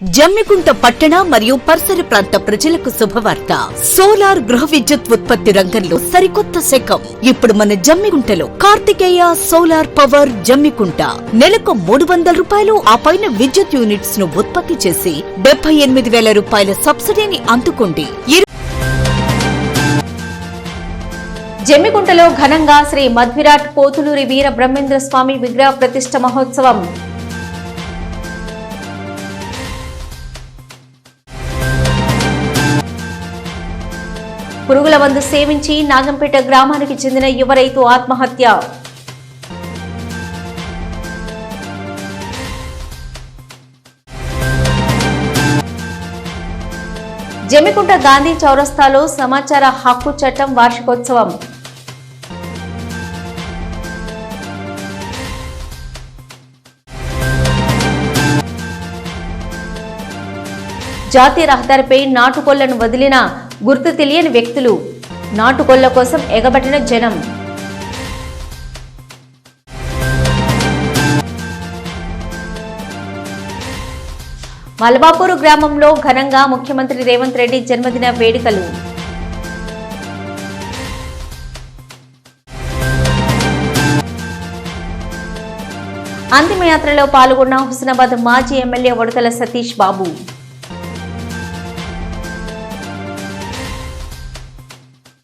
జమ్మికుంట పట్టణ మరియు పరిసర ప్రాంత ప్రజలకు శుభవార్త. సోలార్ గృహ విద్యుత్ ఉత్పత్తి రంగంలో సరికొత్త శకం. ఇప్పుడు మన జమ్మికుంటలో కార్తికేయ సోలార్ పవర్ జమ్మికుంట. నెలకు మూడు వందల రూపాయలు ఆ పైన విద్యుత్ యూనిట్స్ను ఉత్పత్తి చేసి డెబ్బై ఎనిమిది వేల రూపాయల సబ్సిడీని అందుకోండి. జమ్మికుంటలో ఘనంగా శ్రీ మధ్విరాట్ పోతులూరి వీర బ్రహ్మేంద్ర స్వామి విగ్రహ ప్రతిష్ట మహోత్సవం. పురుగుల మందు సేవించి నాగంపేట గ్రామానికి చెందిన యువ రైతు ఆత్మహత్య. జమికుంట గాంధీ చౌరస్తాలో సమాచార హక్కు చట్టం వార్షికోత్సవం. జాతీయ రహదారిపై నాటుకోళ్ళను వదిలిన గుర్తు తెలియని వ్యక్తులు. నాటుకొల్ల కోసం ఎగబట్టిన జనం. మలబాపూర్ గ్రామంలో ఘనంగా ముఖ్యమంత్రి రేవంత్ రెడ్డి జన్మదిన వేడుకలు. అంతిమయాత్రలో పాల్గొన్న హుస్నాబాద్ మాజీ ఎమ్మెల్యే ఉడతల సతీష్ బాబు.